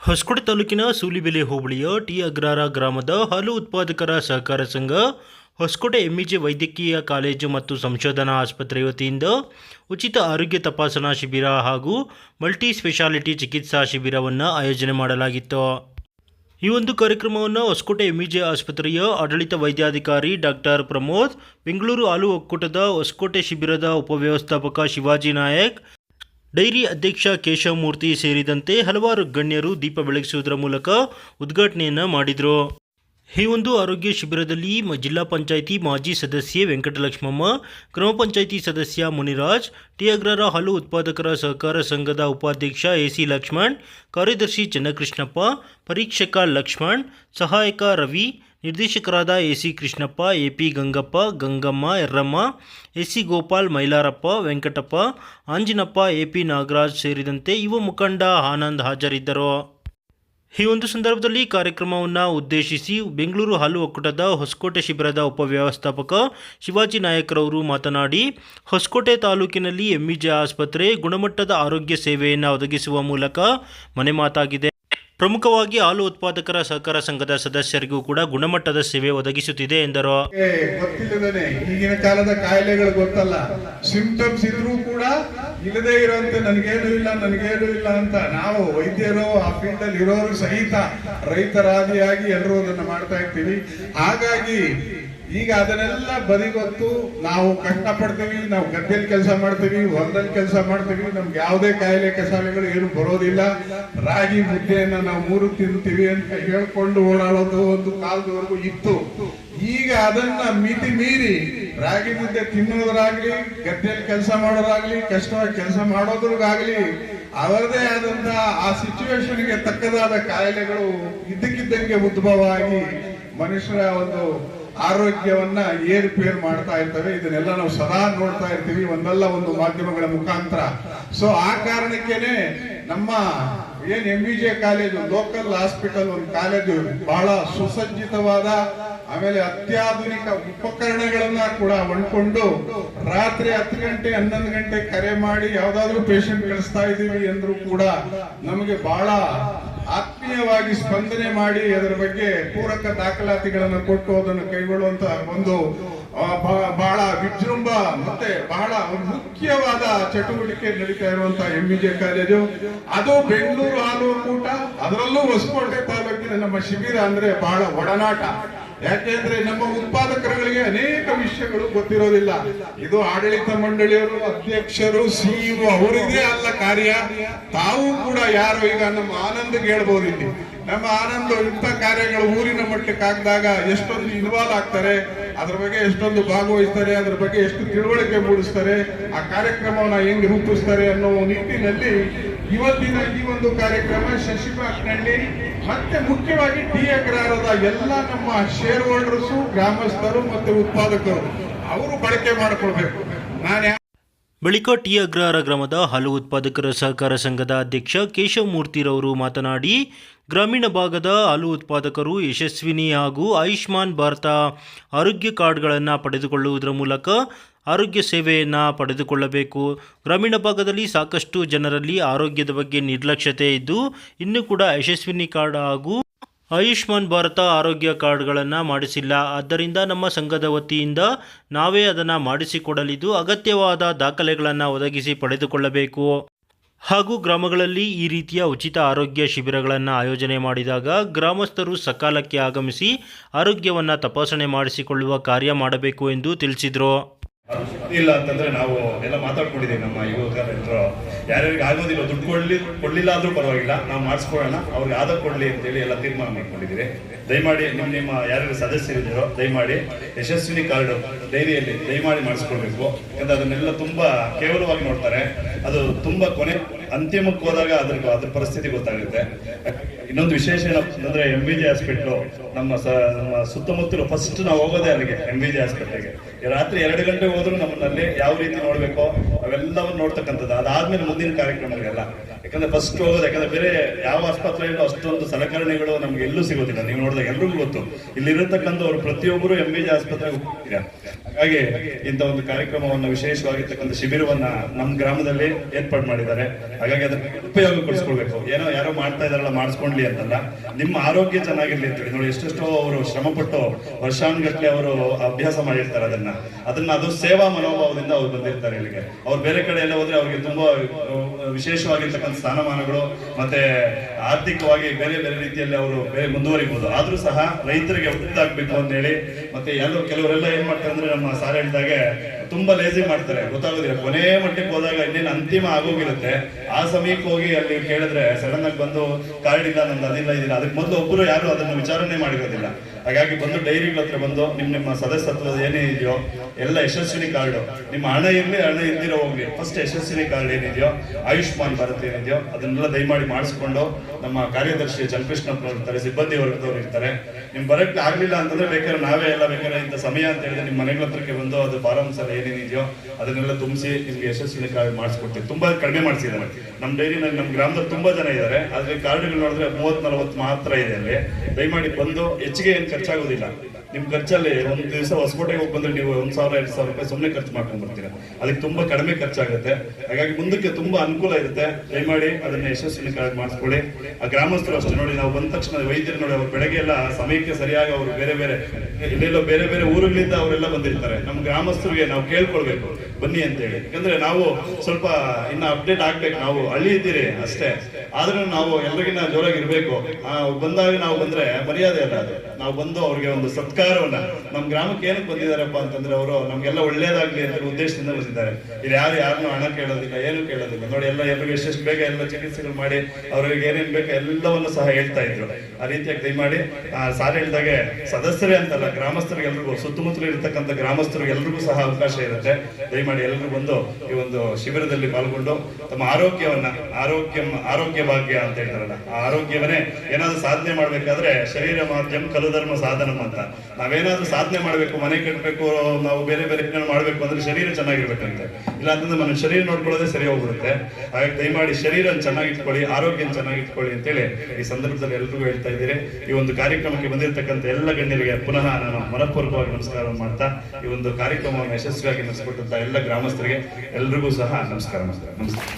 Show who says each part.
Speaker 1: ಹೊಸಕೋಟೆ ತಾಲೂಕಿನ ಸೂಲಿಬೆಲೆ ಹೋಬಳಿಯ ಟಿ ಅಗ್ರಾರ ಗ್ರಾಮದ ಹಾಲು ಉತ್ಪಾದಕರ ಸಹಕಾರ ಸಂಘ, ಹೊಸಕೋಟೆ ಎಂಇಜೆ ವೈದ್ಯಕೀಯ ಕಾಲೇಜು ಮತ್ತು ಸಂಶೋಧನಾ ಆಸ್ಪತ್ರೆ ವತಿಯಿಂದ ಉಚಿತ ಆರೋಗ್ಯ ತಪಾಸಣಾ ಶಿಬಿರ ಹಾಗೂ ಮಲ್ಟಿ ಸ್ಪೆಷಾಲಿಟಿ ಚಿಕಿತ್ಸಾ ಶಿಬಿರವನ್ನು ಆಯೋಜನೆ ಮಾಡಲಾಗಿತ್ತು. ಈ ಒಂದು ಕಾರ್ಯಕ್ರಮವನ್ನು ಹೊಸಕೋಟೆ ಎಂಇಜೆ ಆಸ್ಪತ್ರೆಯ ಆಡಳಿತ ವೈದ್ಯಾಧಿಕಾರಿ ಡಾಕ್ಟರ್ ಪ್ರಮೋದ್, ಬೆಂಗಳೂರು ಹಾಲು ಒಕ್ಕೂಟದ ಹೊಸಕೋಟೆ ಶಿಬಿರದ ಉಪವ್ಯವಸ್ಥಾಪಕ ಶಿವಾಜಿ ನಾಯಕ್ ಡೈರಿ ಅಧ್ಯಕ್ಷ ಕೇಶವಮೂರ್ತಿ ಸೇರಿದಂತೆ ಹಲವಾರು ಗಣ್ಯರು ದೀಪ ಬೆಳಗಿಸುವುದರ ಮೂಲಕ ಉದ್ಘಾಟನೆಯನ್ನು ಮಾಡಿದರು. ಈ ಒಂದು ಆರೋಗ್ಯ ಶಿಬಿರದಲ್ಲಿ ಜಿಲ್ಲಾ ಪಂಚಾಯಿತಿ ಮಾಜಿ ಸದಸ್ಯೆ ವೆಂಕಟಲಕ್ಷ್ಮಮ್ಮ, ಗ್ರಾಮ ಪಂಚಾಯಿತಿ ಸದಸ್ಯ ಮುನಿರಾಜ್ ಟಿ ಅಗ್ರರ ಹಾಲು ಉತ್ಪಾದಕರ ಸಹಕಾರ ಸಂಘದ ಉಪಾಧ್ಯಕ್ಷ ಎಸಿ ಲಕ್ಷ್ಮಣ್, ಕಾರ್ಯದರ್ಶಿ ಚನ್ನಕೃಷ್ಣಪ್ಪ, ಪರೀಕ್ಷಕ ಲಕ್ಷ್ಮಣ್, ಸಹಾಯಕ ರವಿ ನಿರ್ದೇಶಕರಾದ AC Krishnappa, A P Gangappa, Gangamma, Erramma C Gopal, Mailarappa, Venkatappa Anjinappa P Nagaraj ಸೇರಿದಂತೆ ಯುವ ಮುಖಂಡ ಆನಂದ್ ಹಾಜರಿದ್ದರು. ಈ ಒಂದು ಸಂದರ್ಭದಲ್ಲಿ ಕಾರ್ಯಕ್ರಮವನ್ನು ಉದ್ದೇಶಿಸಿ ಬೆಂಗಳೂರು ಹಾಲು ಒಕ್ಕೂಟದ ಹೊಸಕೋಟೆ ಶಿಬಿರದ ಉಪವ್ಯವಸ್ಥಾಪಕ ಶಿವಾಜಿ ನಾಯಕರವರು ಮಾತನಾಡಿ, ಹೊಸಕೋಟೆ ತಾಲೂಕಿನಲ್ಲಿ ಎಂಇಜೆ ಆಸ್ಪತ್ರೆ ಗುಣಮಟ್ಟದ ಆರೋಗ್ಯ ಸೇವೆಯನ್ನು ಒದಗಿಸುವ ಮೂಲಕ ಮನೆ ಮಾತಾಗಿದೆ ಪ್ರಮುಖವಾಗಿ ಹಾಲು ಉತ್ಪಾದಕರ ಸಹಕಾರ ಸಂಘದ ಸದಸ್ಯರಿಗೂ ಕೂಡ ಗುಣಮಟ್ಟದ ಸೇವೆ ಒದಗಿಸುತ್ತಿದೆ ಎಂದರು.
Speaker 2: ಗೊತ್ತಿಲ್ಲದೇ ಈಗಿನ ಕಾಲದ ಕಾಯಿಲೆಗಳು ಗೊತ್ತಲ್ಲ. ಸಿಂಪ್ಟಮ್ಸ್ ಇದ್ರೂ ಕೂಡ ಇಲ್ಲದೆ ಇರೋಂತೆ, ನನಗೇನು ಇಲ್ಲ ನನಗೇನು ಇಲ್ಲ ಅಂತ. ನಾವು ವೈದ್ಯರು ಆ ಫೀಲ್ಡ್ ಅಲ್ಲಿ ಇರೋರು ಸಹಿತ ರೈತರಾದಿಯಾಗಿ ಎಲ್ಲರೂ ಅದನ್ನು ಮಾಡ್ತಾ ಇರ್ತೀವಿ. ಹಾಗಾಗಿ ಈಗ ಅದನ್ನೆಲ್ಲ ಬದಿಗೊತ್ತು ನಾವು ಕಷ್ಟಪಡ್ತೀವಿ, ನಾವು ಗದ್ದೆಯಲ್ಲಿ ಕೆಲಸ ಮಾಡ್ತೀವಿ, ಹೊಲದಲ್ಲಿ ಕೆಲಸ ಮಾಡ್ತೀವಿ, ನಮ್ಗೆ ಯಾವುದೇ ಕಾಯಿಲೆ ಕಸಾಲೆಗಳು ಏನು ಬರೋದಿಲ್ಲ. ರಾಗಿ ಮುದ್ದೆಯನ್ನ ನಾವು ಮೂರು ತಿಂತೀವಿ ಅಂತ ಹೇಳ್ಕೊಂಡು ಓಡಾಡೋದು ಒಂದು ಕಾಲದವರೆಗೂ ಇತ್ತು. ಈಗ ಅದನ್ನ ಮಿತಿ ಮೀರಿ ರಾಗಿ ಮುದ್ದೆ ತಿನ್ನೋದ್ರಾಗ್ಲಿ ಗದ್ದೆಯಲ್ಲಿ ಕೆಲಸ ಮಾಡೋದಾಗ್ಲಿ, ಕಷ್ಟವಾಗಿ ಕೆಲಸ ಮಾಡೋದ್ರಾಗ್ಲಿ ಅವರದೇ ಆದಂತಹ ಆ ಸಿಚುವೇಶನ್ಗೆ ತಕ್ಕದಾದ ಕಾಯಿಲೆಗಳು ಇದ್ದಕ್ಕಿದ್ದಂಗೆ ಉದ್ಭವ ಆಗಿ ಮನುಷ್ಯರ ಒಂದು ಆರೋಗ್ಯವನ್ನ ಏರುಪೇರು ಮಾಡ್ತಾ ಇರ್ತವೆ. ಇದನ್ನೆಲ್ಲ ನಾವು ಸದಾ ನೋಡ್ತಾ ಇರ್ತೀವಿ. ಒಂದಲ್ಲ ಒಂದು ಮಾಧ್ಯಮಗಳ ಮುಖಾಂತರ. ಸೊ ಆ ಕಾರಣಕ್ಕೇನೆ ನಮ್ಮ ಏನ್ M B J college local hospital ಒಂದು ಕಾಲೇಜು ಬಹಳ ಸುಸಜ್ಜಿತವಾದ, ಆಮೇಲೆ ಅತ್ಯಾಧುನಿಕ ಉಪಕರಣಗಳನ್ನ ಕೂಡ ಹೊಂದ್ಕೊಂಡು ರಾತ್ರಿ ಹತ್ತು ಗಂಟೆ, ಹನ್ನೊಂದು ಗಂಟೆ ಕರೆ ಮಾಡಿ ಯಾವ್ದಾದ್ರು ಪೇಷಂಟ್ ಕಳಿಸ್ತಾ ಇದೀವಿ ಅಂದ್ರೂ ಕೂಡ ನಮಗೆ ಬಹಳ ಆತ್ಮೀಯವಾಗಿ ಸ್ಪಂದನೆ ಮಾಡಿ ಅದರ ಬಗ್ಗೆ ಪೂರಕ ದಾಖಲಾತಿಗಳನ್ನು ಕೊಟ್ಟು ಅದನ್ನು ಕೈಗೊಳ್ಳುವಂತ ಒಂದು ಬಹಳ ವಿಜೃಂಭ ಮತ್ತೆ ಬಹಳ ಮುಖ್ಯವಾದ ಚಟುವಟಿಕೆ ನಡೀತಾ ಇರುವಂತಹ ಎಂಇಜೆ ಕಾಲೇಜು. ಅದು ಬೆಂಗಳೂರು ಹಾಲು ಕೂಟ ಅದರಲ್ಲೂ ಹೊಸಕೋಟೆ ತಾಲೂಕಿನ ನಮ್ಮ ಶಿಬಿರ ಅಂದ್ರೆ ಬಹಳ ಒಡನಾಟ. ಯಾಕೆಂದ್ರೆ ನಮ್ಮ ಉತ್ಪಾದಕರುಗಳಿಗೆ ಅನೇಕ ವಿಷಯಗಳು ಗೊತ್ತಿರೋದಿಲ್ಲ. ಇದು ಆಡಳಿತ ಮಂಡಳಿಯವರು, ಅಧ್ಯಕ್ಷರು ಸಿಇಒ ಅವರಿದೇ ಅಲ್ಲ ಕಾರ್ಯ. ತಾವು ಕೂಡ ಯಾರು ಈಗ ನಮ್ಮ ಆನಂದ್ ಹೇಳ್ಬೋದು ಇಲ್ಲಿ. ನಮ್ಮ ಆನಂದ್ ಇಂಥ ಕಾರ್ಯಗಳು ಊರಿನ ಮಟ್ಟಕ್ಕೆ ಹಾಕಿದಾಗ ಎಷ್ಟೊಂದು ಇನ್ವಾಲ್ವ್ ಆಗ್ತಾರೆ, ಅದ್ರ ಬಗ್ಗೆ ಎಷ್ಟೊಂದು ಭಾಗವಹಿಸ್ತಾರೆ, ಅದ್ರ ಬಗ್ಗೆ ಎಷ್ಟು ತಿಳುವಳಿಕೆ ಮೂಡಿಸ್ತಾರೆ, ಆ ಕಾರ್ಯಕ್ರಮವನ್ನ ಹೆಂಗ್ ರೂಪಿಸ್ತಾರೆ ಅನ್ನೋ ನಿಟ್ಟಿನಲ್ಲಿ ಇವತ್ತಿನ ಈ ಒಂದು ಕಾರ್ಯಕ್ರಮ ಶಶಿಪಾಕ್ನಲ್ಲಿ ಮತ್ತೆ ಮುಖ್ಯವಾಗಿ ಟಿ ಅಗ್ರಹಾರದ ಎಲ್ಲ ನಮ್ಮ ಶೇರ್ ಹೋಲ್ಡರ್ಸು ಗ್ರಾಮಸ್ಥರು ಮತ್ತು ಉತ್ಪಾದಕರು, ಅವರು ಬಳಕೆ ಮಾಡಿಕೊಳ್ಬೇಕು. ನಾನು
Speaker 1: ಬಳಿಕ ಟಿ ಅಗ್ರಹಾರ ಗ್ರಾಮದ ಹಾಲು ಉತ್ಪಾದಕರ ಸಹಕಾರ ಸಂಘದ ಅಧ್ಯಕ್ಷ ಕೇಶವಮೂರ್ತಿರವರು ಮಾತನಾಡಿ, ಗ್ರಾಮೀಣ ಭಾಗದ ಹಾಲು ಉತ್ಪಾದಕರು ಯಶಸ್ವಿನಿ ಹಾಗೂ ಆಯುಷ್ಮಾನ್ ಭಾರತ ಆರೋಗ್ಯ ಕಾರ್ಡ್ಗಳನ್ನು ಪಡೆದುಕೊಳ್ಳುವುದರ ಮೂಲಕ ಆರೋಗ್ಯ ಸೇವೆಯನ್ನು ಪಡೆದುಕೊಳ್ಳಬೇಕು. ಗ್ರಾಮೀಣ ಭಾಗದಲ್ಲಿ ಸಾಕಷ್ಟು ಜನರಲ್ಲಿ ಆರೋಗ್ಯದ ಬಗ್ಗೆ ನಿರ್ಲಕ್ಷ್ಯತೆ ಇದ್ದು, ಇನ್ನೂ ಕೂಡ ಯಶಸ್ವಿನಿ ಕಾರ್ಡ್ ಹಾಗೂ ಆಯುಷ್ಮಾನ್ ಭಾರತ ಆರೋಗ್ಯ ಕಾರ್ಡ್ಗಳನ್ನು ಮಾಡಿಸಿಲ್ಲ. ಆದ್ದರಿಂದ ನಮ್ಮ ಸಂಘದ ವತಿಯಿಂದ ನಾವೇ ಅದನ್ನು ಮಾಡಿಸಿಕೊಡಲಿದ್ದು, ಅಗತ್ಯವಾದ ದಾಖಲೆಗಳನ್ನು ಒದಗಿಸಿ ಪಡೆದುಕೊಳ್ಳಬೇಕು. ಹಾಗೂ ಗ್ರಾಮಗಳಲ್ಲಿ ಈ ರೀತಿಯ ಉಚಿತ ಆರೋಗ್ಯ ಶಿಬಿರಗಳನ್ನು ಆಯೋಜನೆ ಮಾಡಿದಾಗ ಗ್ರಾಮಸ್ಥರು ಸಕಾಲಕ್ಕೆ ಆಗಮಿಸಿ ಆರೋಗ್ಯವನ್ನು ತಪಾಸಣೆ ಮಾಡಿಸಿಕೊಳ್ಳುವ ಕಾರ್ಯ ಮಾಡಬೇಕು ಎಂದು ತಿಳಿಸಿದರು.
Speaker 3: ಇಲ್ಲ ಅಂತಂದ್ರೆ ನಾವು ಎಲ್ಲ ಮಾತಾಡ್ಕೊಂಡಿದ್ದೀವಿ ನಮ್ಮ ಯುವಕರು ಯಾರ್ಯಾರಿಗೆ ಆಗೋದಿಲ್ಲ, ದುಡ್ಡು ಕೊಡ್ಲಿ, ಕೊಡ್ಲಿಲ್ಲ ಆದ್ರೂ ಪರವಾಗಿಲ್ಲ. ನಾವು ಮಾಡಿಸ್ಕೊಳ್ಳೋಣ, ಅವ್ರಿಗೆ ಆದ ಕೊಡ್ಲಿ ಅಂತೇಳಿ ಎಲ್ಲ ತೀರ್ಮಾನ ಮಾಡ್ಕೊಂಡಿದ್ದೀವಿ. ದಯಮಾಡಿ ನಿಮ್ಮ ನಿಮ್ಮ ಯಾರ್ಯಾರು ಸದಸ್ಯರಿದ್ದೀರೋ ದಯಮಾಡಿ ಯಶಸ್ವಿನಿ ಕಾರ್ಡ್ ಡೈರಿಯಲ್ಲಿ ದಯಮಾಡಿ ಮಾಡಿಸ್ಕೊಳ್ಬೇಕು. ಯಾಕಂದ್ರೆ ಅದನ್ನೆಲ್ಲ ತುಂಬಾ ಕೇವಲವಾಗಿ ನೋಡ್ತಾರೆ. ಅದು ತುಂಬಾ ಕೊನೆ, ಅಂತಿಮಕ್ಕೆ ಹೋದಾಗ ಅದ್ರ ಅದ್ರ ಪರಿಸ್ಥಿತಿ ಗೊತ್ತಾಗುತ್ತೆ. ಇನ್ನೊಂದು ವಿಶೇಷ ಏನಂದ್ರೆ ಎಂ ಬಿ ಜಿ ಹಾಸ್ಪಿಟ್ಲು ನಮ್ಮ ನಮ್ಮ ಸುತ್ತಮುತ್ತಲು ಫಸ್ಟ್ ನಾವು ಹೋಗೋದೇ ಅಲ್ಲಿಗೆ ಎಂ ಬಿ ಜಿ ಹಾಸ್ಪಿಟ್ಲಿಗೆ ರಾತ್ರಿ ಎರಡು ಗಂಟೆ ಹೋದ್ರು ನಮ್ಮನ್ನಲ್ಲಿ ಯಾವ ರೀತಿ ನೋಡ್ಬೇಕೋ, ಅವೆಲ್ಲವನ್ನು ನೋಡ್ತಕ್ಕಂಥದ್ದು. ಅದಾದ್ಮೇಲೆ ಮುಂದಿನ ಕಾರ್ಯಕ್ರಮಗಳೆಲ್ಲ ಯಾಕಂದ್ರೆ ಫಸ್ಟ್ ಹೋಗೋದು, ಯಾಕಂದ್ರೆ ಬೇರೆ ಯಾವ ಆಸ್ಪತ್ರೆಯಲ್ಲೂ ಅಷ್ಟೊಂದು ಸಲಕರಣೆಗಳು ನಮ್ಗೆ ಎಲ್ಲೂ ಸಿಗೋದಿಲ್ಲ. ನೀವು ನೋಡಿದಾಗ ಎಲ್ರಿಗೂ ಗೊತ್ತು. ಇಲ್ಲಿರತಕ್ಕಂಥವ್ರು ಪ್ರತಿಯೊಬ್ಬರು ಎಂ ಬಿ ಜಿ ಆಸ್ಪತ್ರೆಗೆ ಹೋಗ್ತೀರಾ ಹಾಗಾಗಿ ಇಂಥ ಒಂದು ಕಾರ್ಯಕ್ರಮವನ್ನು ವಿಶೇಷವಾಗಿರ್ತಕ್ಕಂಥ ಶಿಬಿರವನ್ನ ನಮ್ಮ ಗ್ರಾಮದಲ್ಲಿ ಏರ್ಪಾಡು ಮಾಡಿದ್ದಾರೆ. ಹಾಗಾಗಿ ಅದನ್ನ ಉಪಯೋಗ ಏನೋ ಯಾರೋ ಮಾಡ್ತಾ ಇದಾರಲ್ಲ ಮಾಡಿಸ್ಕೊಂಡ್ಲಿ ಅಂತಲ್ಲ. ನಿಮ್ಮ ಆರೋಗ್ಯ ಚೆನ್ನಾಗಿರ್ಲಿ ಅಂತೇಳಿ ನೋಡಿ, ಎಷ್ಟೆಷ್ಟೋ ಅವರು ಶ್ರಮಪಟ್ಟು ವರ್ಷಾನ್ಗಟ್ಲೆ ಅವರು ಅಭ್ಯಾಸ ಮಾಡಿರ್ತಾರೆ ಅದನ್ನ. ಅದನ್ನ ಅದು ಸೇವಾ ಮನೋಭಾವದಿಂದ ಅವ್ರು ಬಂದಿರ್ತಾರೆ ಇಲ್ಲಿಗೆ. ಅವ್ರು ಬೇರೆ ಕಡೆ ಎಲ್ಲ ಹೋದ್ರೆ ಅವ್ರಿಗೆ ತುಂಬಾ ವಿಶೇಷವಾಗಿರ್ತಕ್ಕಂಥ ಸ್ಥಾನಮಾನಗಳು ಮತ್ತೆ ಆರ್ಥಿಕವಾಗಿ ಬೇರೆ ಬೇರೆ ರೀತಿಯಲ್ಲಿ ಅವರು ಬೇರೆ ಮುಂದುವರಿಬಹುದು ಆದ್ರೂ ಸಹ ರೈತರಿಗೆ ಒತ್ತಾಗಬೇಕು ಅಂತ ಹೇಳಿ ಮತ್ತೆ ಎಲ್ಲರೂ ಕೆಲವರೆಲ್ಲ ಏನ್ ಮಾಡ್ತಾರೆ ಅಂದ್ರೆ ನಮ್ಮ ಸಾರ್ ಹೇಳಿದಾಗೆ ತುಂಬಾ ಲೇಜಿ ಮಾಡ್ತಾರೆ. ಗೊತ್ತಾಗೋದಿಲ್ಲ. ಕೊನೆ ಮಟ್ಟಕ್ಕೆ ಹೋದಾಗ ಇನ್ನೇನು ಅಂತಿಮ ಆಗೋಗಿರುತ್ತೆ. ಆ ಸಮಯಕ್ಕೆ ಹೋಗಿ ಅಲ್ಲಿ ಕೇಳಿದ್ರೆ ಸಡನ್ ಆಗಿ ಬಂದು ಕಾರ್ಡ್ ಇಲ್ಲ ನಂದು ಅದಿಲ್ಲ, ಇದಿಲ್ಲ. ಅದಕ್ಕೆ ಮೊದಲು ಒಬ್ಬರು ಯಾರು ಅದನ್ನು ವಿಚಾರಣೆ ಮಾಡಿರೋದಿಲ್ಲ. ಹಾಗಾಗಿ ಬಂದು ಡೈರಿಗಳ ಹತ್ರ ಬಂದು ನಿಮ್ ನಿಮ್ಮ ಸದಸ್ಯತ್ವದ ಏನೇ ಇದೆಯೋ ಎಲ್ಲ ಯಶಸ್ವಿನಿ ಕಾರ್ಡ್. ನಿಮ್ಮ ಹಣ ಇರಲಿ, ಹಣ ಇಲ್ದಿರೋ ಹೋಗ್ಲಿ. ಫಸ್ಟ್ ಯಶಸ್ವಿನಿ ಕಾರ್ಡ್ ಏನಿದೆಯೋ, ಆಯುಷ್ಮಾನ್ ಭಾರತ್ ಏನಿದೆಯೋ, ಅದನ್ನೆಲ್ಲ ದಯಮಾಡಿ ಮಾಡಿಸ್ಕೊಂಡು ನಮ್ಮ ಕಾರ್ಯದರ್ಶಿ ಚನ್ನಕೃಷ್ಣಪ್ಪನವ್ರು ಇರ್ತಾರೆ, ಸಿಬ್ಬಂದಿ ವರ್ಗದವ್ರು ಇರ್ತಾರೆ. ನಿಮ್ ಬರಕ್ಕೆ ಆಗ್ಲಿಲ್ಲ ಅಂತಂದ್ರೆ ಬೇಕಾದ್ರೆ ನಾವೇ ಎಲ್ಲ ಬೇಕಾದ್ರೆ ಇಂಥ ಸಮಯ ಅಂತ ಹೇಳಿದ್ರೆ ನಿಮ್ಮ ಮನೆಗಳ ಹತ್ರಕ್ಕೆ ಬಂದು ಅದು ಫಾರಮ್ಸ್ ಏನೇನಿದೆಯೋ ಅದನ್ನೆಲ್ಲ ತುಂಬಿಸಿ ನಿಮ್ಗೆ ಯಶಸ್ವಿನಿ ಕಾರ್ಡ್ ಮಾಡಿಸ್ಕೊಡ್ತೀವಿ. ತುಂಬಾ ಕಡಿಮೆ ಮಾಡಿಸಿದ್ದಾರೆ. ನಮ್ಮ ಡೈರಿನಲ್ಲಿ ನಮ್ಮ ಗ್ರಾಮದಲ್ಲಿ ತುಂಬಾ ಜನ ಇದ್ದಾರೆ. ಆದ್ರೆ ಕಾರ್ಡ್ಗಳು ನೋಡಿದ್ರೆ ಮೂವತ್ ನಲವತ್ತು ಮಾತ್ರ ಇದೆ ಅಲ್ಲಿ. ದಯಮಾಡಿ ಬಂದು ಹೆಚ್ಚಿಗೆ ಖರ್ಚಾಗೋದಿಲ್ಲ. ನಿಮ್ ಖರ್ಚಲ್ಲಿ ಒಂದು ದಿವಸ ಹೊಸಕೋಟೆಗೆ ಹೋಗಿ ಬಂದ್ರೆ ನೀವು ಒಂದ್ ಸಾವಿರ, ಎರಡ್ ಸಾವಿರ ರೂಪಾಯಿ ಸುಮ್ಮನೆ ಖರ್ಚು ಮಾಡ್ಕೊಂಡು ಬರ್ತೀರಾ. ಅದಕ್ಕೆ ತುಂಬಾ ಕಡಿಮೆ ಖರ್ಚಾಗುತ್ತೆ. ಹಾಗಾಗಿ ಮುಂದಕ್ಕೆ ತುಂಬಾ ಅನುಕೂಲ ಇರುತ್ತೆ. ದಯಮಾಡಿ ಅದನ್ನ ಯಶಸ್ವಿನ ಕಾರ್ಡ್ ಮಾಡಿಸ್ಕೊಳ್ಳಿ. ಆ ಗ್ರಾಮಸ್ಥರು ಅಷ್ಟೇ ನೋಡಿ, ನಾವು ಬಂದ ತಕ್ಷಣ ವೈದ್ಯರು ನೋಡಿ, ಅವ್ರು ಬೆಳಗ್ಗೆ ಎಲ್ಲ ಸಮಯಕ್ಕೆ ಸರಿಯಾಗಿ ಅವರು ಬೇರೆ ಬೇರೆ ಎಲ್ಲೆಲ್ಲೋ ಬೇರೆ ಬೇರೆ ಊರುಗಳಿಂದ ಅವರೆಲ್ಲ ಬಂದಿರ್ತಾರೆ. ನಮ್ಮ ಗ್ರಾಮಸ್ಥರಿಗೆ ನಾವು ಕೇಳ್ಕೊಳ್ಬೇಕು. ಬನ್ನಿ ಅಂತ ಹೇಳಿ ಯಾಕಂದ್ರೆ ನಾವು ಸ್ವಲ್ಪ ಇನ್ನ ಅಪ್ಡೇಟ್ ಆಗ್ಬೇಕು. ನಾವು ಹಳ್ಳಿ ಇದ್ದೀರಿ ಅಷ್ಟೇ. ಆದ್ರೂ ನಾವು ಎಲ್ರಿಗಿನ್ನ ಜೋರಾಗಿ ಇರ್ಬೇಕು ಬಂದಾಗ ನಾವು ಬಂದ್ರೆ ಮರ್ಯಾದೆ ಅಲ್ಲ ಅದು. ನಾವು ಬಂದು ಅವ್ರಿಗೆ ಒಂದು ಸತ್ಕಾರವನ್ನ ನಮ್ಮ ಗ್ರಾಮಕ್ಕೆ ಏನಕ್ಕೆ ಬಂದಿದಾರಪ್ಪ ಅಂತಂದ್ರೆ ಅವರು ನಮ್ಗೆಲ್ಲ ಒಳ್ಳೇದಾಗ್ಲಿ ಅಂತ ಉದ್ದೇಶದಿಂದ ಬಂದಿದ್ದಾರೆ. ಇಲ್ಲಿ ಯಾರು ಯಾರನ್ನು ಹಣ ಕೇಳೋದಿಲ್ಲ ಏನು ಕೇಳೋದಿಲ್ಲ. ನೋಡಿ ಎಲ್ಲ ಎಲ್ರಿಗೂ ಎಷ್ಟೆಷ್ಟು ಬೇಗ ಎಲ್ಲ ಚಿಕಿತ್ಸೆಗಳು ಮಾಡಿ ಅವ್ರಿಗೆ ಏನೇನು ಬೇಕೋ ಎಲ್ಲವನ್ನು ಸಹ ಹೇಳ್ತಾ ಇದ್ರು. ಆ ರೀತಿಯಾಗಿ ದಯಮಾಡಿ ಆ, ಸಾರ್ ಹೇಳಿದಾಗೆ ಸದಸ್ಯರೇ ಅಂತಲ್ಲ ಗ್ರಾಮಸ್ಥರಿಗೆ ಎಲ್ರಿಗೂ ಸುತ್ತಮುತ್ತಲು ಇರ್ತಕ್ಕಂಥ ಗ್ರಾಮಸ್ಥರಿಗೆ ಎಲ್ರಿಗೂ ಸಹ ಅವಕಾಶ ಇರುತ್ತೆ. ದಯಮಾಡಿ ಎಲ್ಲರೂ ಬಂದು ಈ ಒಂದು ಶಿಬಿರದಲ್ಲಿ ಪಾಲ್ಗೊಂಡು ತಮ್ಮ ಆರೋಗ್ಯವನ್ನ ಆರೋಗ್ಯ ಆರೋಗ್ಯ ಭಾಗ್ಯ ಅಂತ ಹೇಳ್ತಾರಲ್ಲ, ಆ ಆರೋಗ್ಯವನ್ನೇ ಏನಾದ್ರೂ ಸಾಧನೆ ಮಾಡ್ಬೇಕಾದ್ರೆ ಶರೀರ ಮಾಧ್ಯಮ, ಕಲುಧರ್ಮ ಸಾಧನ ಅಂತ. ನಾವೇನಾದ್ರೂ ಸಾಧನೆ ಮಾಡ್ಬೇಕು, ಮನೆ ಕಟ್ಟಬೇಕು ನಾವು ಬೇರೆ ಬೇರೆ ಮಾಡ್ಬೇಕು ಅಂದ್ರೆ ಶರೀರ ಚೆನ್ನಾಗಿರ್ಬೇಕಂತೆ. ಇಲ್ಲ ಅಂತಂದ್ರೆ ಮನ ಶರೀರ ನೋಡ್ಕೊಳ್ಳೋದೇ ಸರಿ ಹೋಗ್ಬಿಡುತ್ತೆ. ಹಾಗಾಗಿ ದಯಮಾಡಿ ಶರೀರ ಚೆನ್ನಾಗಿಟ್ಕೊಳ್ಳಿ ಆರೋಗ್ಯ ಚೆನ್ನಾಗಿಟ್ಕೊಳ್ಳಿ ಅಂತೇಳಿ ಈ ಸಂದರ್ಭದಲ್ಲಿ ಎಲ್ರಿಗೂ ಹೇಳ್ತಾ ಇದ್ದೀರಿ. ಈ ಒಂದು ಕಾರ್ಯಕ್ರಮಕ್ಕೆ ಬಂದಿರತಕ್ಕಂಥ ಎಲ್ಲ ಗಣ್ಯರಿಗೆ ಪುನಃ ನಾನು ಮನಪೂರ್ವಕವಾಗಿ ನಮಸ್ಕಾರ ಮಾಡ್ತಾ, ಈ ಒಂದು ಕಾರ್ಯಕ್ರಮವನ್ನು ಯಶಸ್ವಿಯಾಗಿ ನಡೆಸಿಕೊಟ್ಟಂತ ಎಲ್ಲ ಗ್ರಾಮಸ್ಥರಿಗೆ ಎಲ್ರಿಗೂ ಸಹ ನಮಸ್ಕಾರ ನಮಸ್ಕಾರ ನಮಸ್ಕಾರ